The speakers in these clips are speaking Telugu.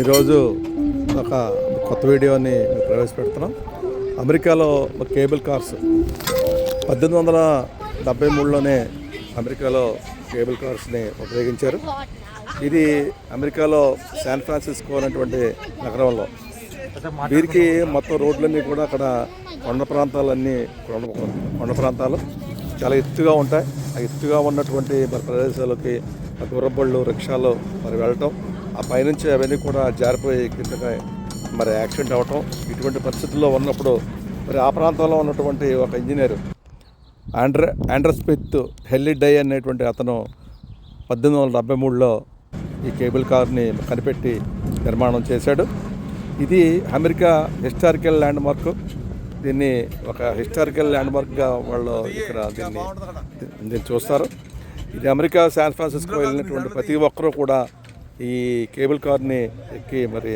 ఈరోజు ఒక కొత్త వీడియోని ప్రవేశపెడుతున్నాం. అమెరికాలో కేబుల్ కార్స్ పద్దెనిమిది వందల డెబ్బై మూడులోనే అమెరికాలో కేబుల్ కార్స్ని ఉపయోగించారు. ఇది అమెరికాలో శాన్ ఫ్రాన్సిస్కో అనేటువంటి నగరంలో. వీరికి మొత్తం రోడ్లన్నీ కూడా అక్కడ కొండ ప్రాంతాలన్నీ కొండ కొండ ప్రాంతాలు చాలా ఎత్తుగా ఉంటాయి. ఆ ఎత్తుగా ఉన్నటువంటి మరి ప్రదేశాలకి గుర్రబళ్ళు రిక్షాలు మరి వెళ్ళటం ఆ పైనుంచి అవన్నీ కూడా జారిపోయి కిందగా మరి యాక్సిడెంట్ అవ్వటం ఇటువంటి పరిస్థితుల్లో ఉన్నప్పుడు మరి ఆ ప్రాంతంలో ఉన్నటువంటి ఒక ఇంజనీర్ ఆండ్ర ఆండ్ర స్మిత్ హెల్లీ డై అనేటువంటి అతను పద్దెనిమిది వందల డెబ్బై మూడులో ఈ కేబుల్ కార్ని కనిపెట్టి నిర్మాణం చేశాడు. ఇది అమెరికా హిస్టారికల్ ల్యాండ్ మార్క్ దీన్ని ఒక హిస్టారికల్ ల్యాండ్ మార్క్గా వాళ్ళు ఇక్కడ దీన్ని దీన్ని చూస్తారు. ఇది అమెరికా శాన్ ఫ్రాన్సిస్కో వెళ్ళినటువంటి ప్రతి ఒక్కరూ కూడా ఈ కేబుల్ కార్ని ఎక్కి మరి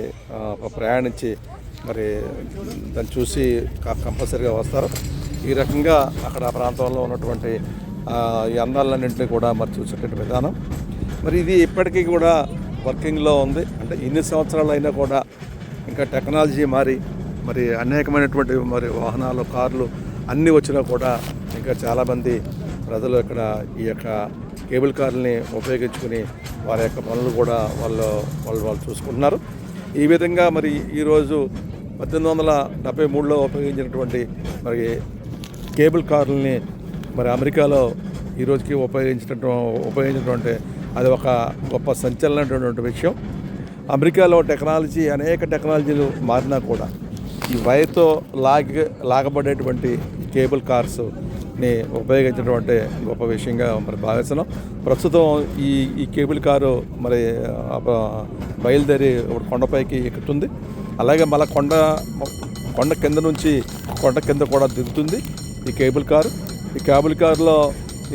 ప్రయాణించి మరి దాన్ని చూసి కంపల్సరీగా వస్తారు. ఈ రకంగా అక్కడ ఆ ప్రాంతంలో ఉన్నటువంటి ఈ అందాలన్నింటినీ కూడా మరి చూసేటువంటి విధానం. మరి ఇది ఇప్పటికీ కూడా వర్కింగ్లో ఉంది. అంటే ఇన్ని సంవత్సరాలు అయినా కూడా ఇంకా టెక్నాలజీ మారి మరి అనేకమైనటువంటి మరి వాహనాలు కార్లు అన్నీ వచ్చినా కూడా ఇంకా చాలామంది ప్రజలు ఇక్కడ ఈ యొక్క కేబుల్ కార్లని ఉపయోగించుకుని వారి యొక్క పనులు కూడా వాళ్ళు వాళ్ళు వాళ్ళు చూసుకుంటున్నారు. ఈ విధంగా మరి ఈరోజు పద్దెనిమిది వందల డెబ్బై మూడులో ఉపయోగించినటువంటి మరి కేబుల్ కార్లని మరి అమెరికాలో ఈ రోజుకి ఉపయోగించినటువంటి అంటే అది ఒక గొప్ప సంచలనమైనటువంటి విషయం. అమెరికాలో టెక్నాలజీ అనేక టెక్నాలజీలు మారినా కూడా ఈ వైర్తో లాగ లాగబడేటువంటి కేబుల్ కార్స్ ఉపయోగించడం అంటే గొప్ప విషయంగా మరి భావిస్తున్నాం. ప్రస్తుతం ఈ ఈ కేబుల్ కారు మరి బయలుదేరి కొండపైకి ఎక్కుతుంది. అలాగే మళ్ళీ కొండ కొండ కింద నుంచి కొండ కింద కూడా దిగుతుంది ఈ కేబుల్ కారు. ఈ కేబుల్ కారులో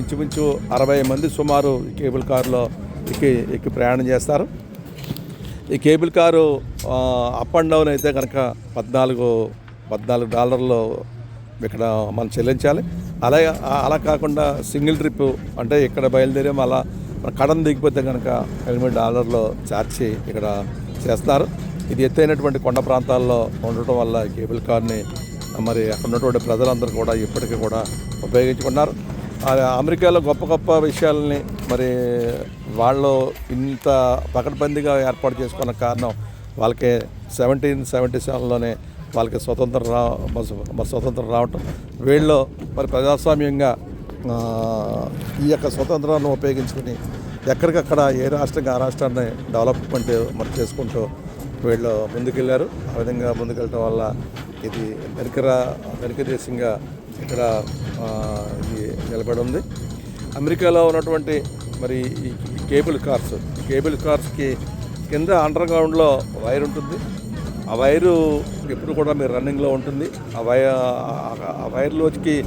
ఇంచుమించు అరవై మంది సుమారు ఈ కేబుల్ కారులో ఎక్కి ఎక్కి ప్రయాణం చేస్తారు. ఈ cable car up and down అయితే కనుక పద్నాలుగు పద్నాలుగు డాలర్లు ఇక్కడ మనం చెల్లించాలి. అలాగే అలా కాకుండా సింగిల్ ట్రిప్ అంటే ఇక్కడ బయలుదేరి అలా మన కడన దిగిపోతే కనుక ఎనిమిది డాలర్లో ఛార్జ్ ఇక్కడ చేస్తారు ఇది ఎత్తైనటువంటి కొండ ప్రాంతాల్లో ఉండటం వల్ల కేబుల్ కార్ని మరి అక్కడ ఉన్నటువంటి ప్రజలందరూ కూడా ఇప్పటికీ కూడా ఉపయోగించుకున్నారు అమెరికాలో గొప్ప గొప్ప విషయాలని మరి వాళ్ళు ఇంత పకడ్బందీగా ఏర్పాటు చేసుకున్న కారణం వాళ్ళకి సెవెంటీన్ సెవెంటీ సెవెన్లోనే వాళ్ళకి స్వతంత్రం రా స్వతంత్రం రావటం. వీళ్ళు మరి ప్రజాస్వామ్యంగా ఈ యొక్క స్వతంత్రాన్ని ఉపయోగించుకుని ఎక్కడికక్కడ ఏ రాష్ట్రంగా ఆ రాష్ట్రాన్ని డెవలప్మెంట్ మరి చేసుకుంటూ వీళ్ళు ముందుకెళ్ళారు ఆ విధంగా ముందుకెళ్ళటం వల్ల ఇది వెనుకరా వెనుక దేశంగా ఇక్కడ ఇది నిలబడి ఉంది. అమెరికాలో ఉన్నటువంటి మరి ఈ కేబుల్ కార్స్ కేబుల్ కార్స్కి కింద అండర్ గ్రౌండ్లో వైర్ ఉంటుంది. ఆ వైరు ఎప్పుడు కూడా మీరు రన్నింగ్లో ఉంటుంది. ఆ వై ఆ- వైర్లోకి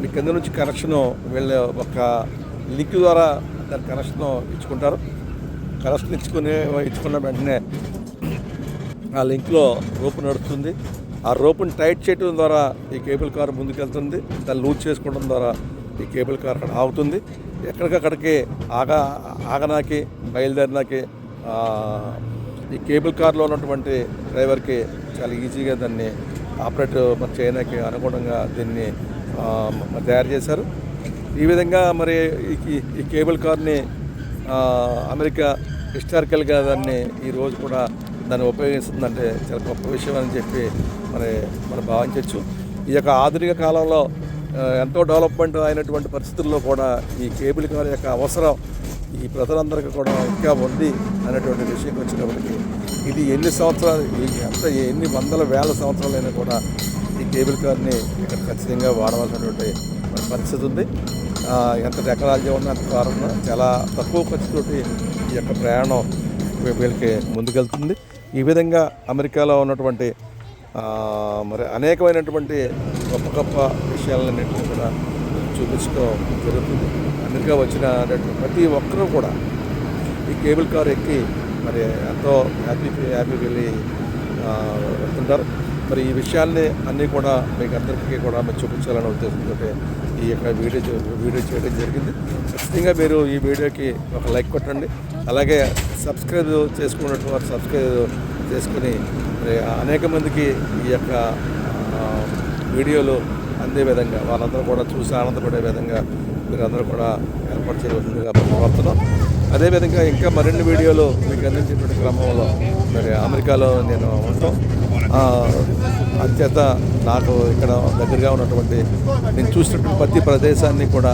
మీ కింద నుంచి కనెక్షను వీళ్ళ ఒక లింక్ ద్వారా దాని కనెక్షన్ ఇచ్చుకుంటారు. కనెక్షన్ ఇచ్చుకుని ఇచ్చుకున్న వెంటనే ఆ లింక్లో రోపు నడుస్తుంది ఆ రోపుని టైట్ చేయడం ద్వారా ఈ కేబుల్ కార్ ముందుకెళ్తుంది. దాన్ని లూజ్ చేసుకోవడం ద్వారా ఈ కేబుల్ కార్ అక్కడ ఆగుతుంది. ఎక్కడికక్కడికి ఆగా ఆగనాకి బయలుదేరినాకి ఈ కేబుల్ కార్లో ఉన్నటువంటి డ్రైవర్కి చాలా ఈజీగా దాన్ని ఆపరేట్ మరి చైనాకి అనుగుణంగా దీన్ని తయారు చేశారు. ఈ విధంగా మరి ఈ- ఈ- కేబుల్ కార్ని అమెరికా హిస్టారికల్గా దాన్ని ఈ రోజు కూడా దాన్ని ఉపయోగిస్తుందంటే చాలా గొప్ప విషయం అని చెప్పి మరి మనం భావించవచ్చు ఈ యొక్క ఆధునిక కాలంలో ఎంతో డెవలప్మెంట్ అయినటువంటి పరిస్థితుల్లో కూడా ఈ కేబుల్ కార్ యొక్క అవసరం ఈ ప్రజలందరికీ కూడా ఇంకా ఉంది అనేటువంటి విషయం వచ్చినప్పటికీ ఇది ఎన్ని సంవత్సరాలు ఎంత ఎన్ని వందల వేల సంవత్సరాలైనా కూడా ఈ కేబుల్ కార్ని ఇక్కడ ఖచ్చితంగా వాడవలసినటువంటి పరిస్థితి ఉంది. ఎంత టెక్నాలజీ ఉన్న అంత చాలా తక్కువ ఖర్చుతోటి ఈ యొక్క ప్రయాణం వీళ్ళకి ముందుకెళ్తుంది. ఈ విధంగా అమెరికాలో ఉన్నటువంటి మరి అనేకమైనటువంటి గొప్ప గొప్ప విషయాలన్నింటినీ కూడా చూపించడం జరుగుతుంది. అమెరికా వచ్చిన ప్రతి ఒక్కరూ కూడా ఈ కేబుల్ కార్ ఎక్కి మరి ఎంతో హ్యాపీ హ్యాపీ వెళ్ళి వెళ్తుంటారు. మరి ఈ విషయాల్ని అన్నీ కూడా మీకు అందరికీ కూడా మేము చూపించాలనే ఉద్దేశంతో ఈ యొక్క వీడియో వీడియో చేయడం జరిగింది. ఖచ్చితంగా మీరు ఈ వీడియోకి ఒక లైక్ కొట్టండి. అలాగే సబ్స్క్రైబ్ చేసుకున్నట్టు వారు సబ్స్క్రైబ్ చేసుకుని మరి అనేక మందికి ఈ యొక్క వీడియోలు అందే విధంగా వాళ్ళందరూ కూడా చూసి ఆనందపడే విధంగా మీరందరూ కూడా ఏర్పాటు చేయవలసిందిగా కోరుతున్నాం. అదేవిధంగా ఇంకా మరిన్ని వీడియోలు మీకు అందించినటువంటి క్రమంలో మరి అమెరికాలో నేను ఉంటాం. అత్యంత అంచేత నాకు ఇక్కడ దగ్గరగా ఉన్నటువంటి నేను చూసినటువంటి ప్రతి ప్రదేశాన్ని కూడా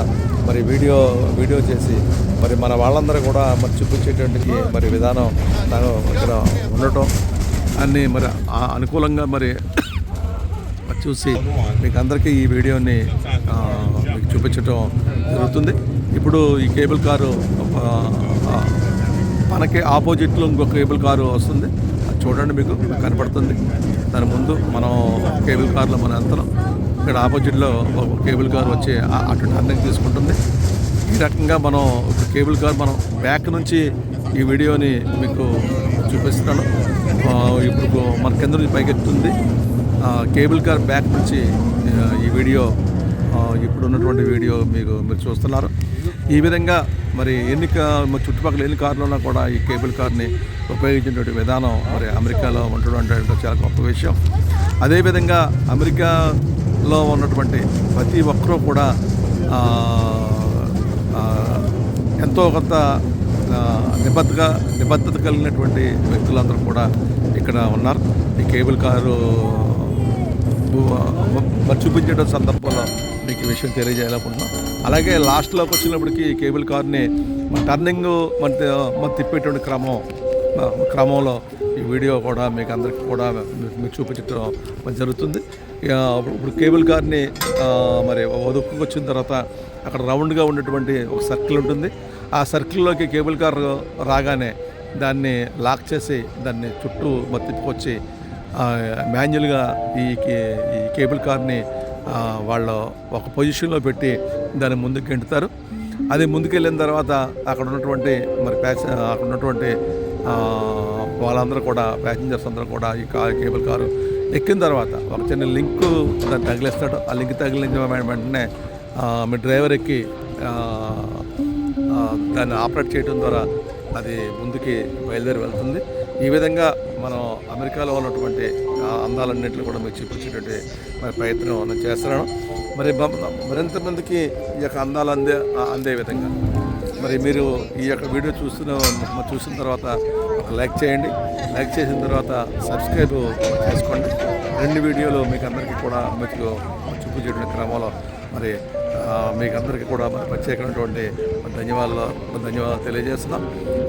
మరి వీడియో వీడియో చేసి మరి మన వాళ్ళందరూ కూడా మరి చూపించేటువంటి మరి విధానం నాకు ఇక్కడ ఉండటం. అన్ని మరి అనుకూలంగా మరి చూసి మీకు అందరికీ ఈ వీడియోని మీకు చూపించటం జరుగుతుంది. ఇప్పుడు ఈ కేబుల్ కారు మనకి ఆపోజిట్లో ఇంకొక కేబుల్ కారు వస్తుంది. అది చూడండి మీకు కనపడుతుంది. దాని ముందు మనం కేబుల్ కార్లో మనం వెళ్తున్నాం. ఇక్కడ ఆపోజిట్లో ఒక కేబుల్ కార్ వచ్చి అటు టర్నింగ్ తీసుకుంటుంది. ఈ రకంగా మనం ఇప్పుడు కేబుల్ కార్ మనం బ్యాక్ నుంచి ఈ వీడియోని మీకు చూపిస్తున్నాను. ఇప్పుడు మన కింద నుంచి పైకెత్తుంది కేబుల్ కార్ బ్యాక్ నుంచి ఈ వీడియో ఇప్పుడున్నటువంటి ఇప్పుడు ఉన్నటువంటి వీడియో మీకు మీరు చూస్తున్నారు. ఈ విధంగా మరి ఎన్ని చుట్టుపక్కల ఎన్ని కార్లు ఉన్నా కూడా ఈ కేబుల్ కార్ని ఉపయోగించినటువంటి విధానం మరి అమెరికాలో ఉండడం చాలా గొప్ప విషయం. అదేవిధంగా అమెరికాలో ఉన్నటువంటి ప్రతి ఒక్కరూ కూడా ఎంతో కొంత నిబద్ధగా నిబద్ధత కలిగినటువంటి వ్యక్తులందరూ కూడా ఇక్కడ ఉన్నారు. ఈ కేబుల్ కారు మరి చూపించడం సందర్భంలో మీకు ఈ విషయం తెలియజేయాలనుకుంటున్నాం. అలాగే లాస్ట్లోకి వచ్చినప్పటికీ కేబుల్ కార్ని మన టర్నింగ్ మన మన తిప్పేటువంటి క్రమం క్రమంలో ఈ వీడియో కూడా మీకు అందరికీ కూడా మీకు చూపించడం జరుగుతుంది. ఇప్పుడు- కేబుల్ కార్ని మరి ఒదుక్కుకి వచ్చిన తర్వాత అక్కడ రౌండ్గా ఉన్నటువంటి ఒక సర్కిల్ ఉంటుంది. ఆ సర్కిల్లోకి కేబుల్ కార్ రాగానే దాన్ని లాక్ చేసి దాన్ని చుట్టూ మరి తిప్పుకొచ్చి మాన్యువల్గా ఈ కే- ఈ కేబుల్ కార్ని వాళ్ళు ఒక పొజిషన్లో పెట్టి దాన్ని ముందుకు గెంటుతారు. అది ముందుకెళ్ళిన తర్వాత అక్కడ ఉన్నటువంటి మరి ప్యాస అక్కడ ఉన్నటువంటి వాళ్ళందరూ కూడా ప్యాసింజర్స్ అందరూ కూడా ఈ కార్ కేబుల్ కారు ఎక్కిన తర్వాత ఒక చిన్న లింక్ దాన్ని తగిలిస్తాడు. ఆ లింక్ తగిలించిన వెంటనే మీ డ్రైవర్ ఎక్కి దాన్ని ఆపరేట్ చేయడం ద్వారా అది ముందుకి బయలుదేరి వెళ్తుంది. ఈ విధంగా మనం అమెరికాలో ఉన్నటువంటి అందాలన్నింటినీ కూడా మీకు చూపించేటువంటి మరి ప్రయత్నం మనం చేస్తున్నాను. మరి మరింత మందికి ఈ యొక్క అందాలు అందే అందే విధంగా. మరి మీరు ఈ యొక్క వీడియో చూస్తున్న చూసిన తర్వాత ఒక లైక్ చేయండి. లైక్ చేసిన తర్వాత సబ్స్క్రైబ్ చేసుకోండి. రెండు వీడియోలు మీకు అందరికీ కూడా మీకు చూపించేటువంటి క్రమంలో మరి మీకు అందరికీ కూడా మరి ప్రత్యేకమైనటువంటి ధన్యవాదాలు ధన్యవాదాలు తెలియజేస్తున్నాం.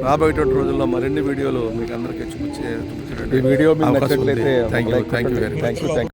రాబోయేటువంటి రోజుల్లో మరిన్ని వీడియోలు మీకు అందరికీ చూపించే చూపించేటువంటి video thank you thank you. Very much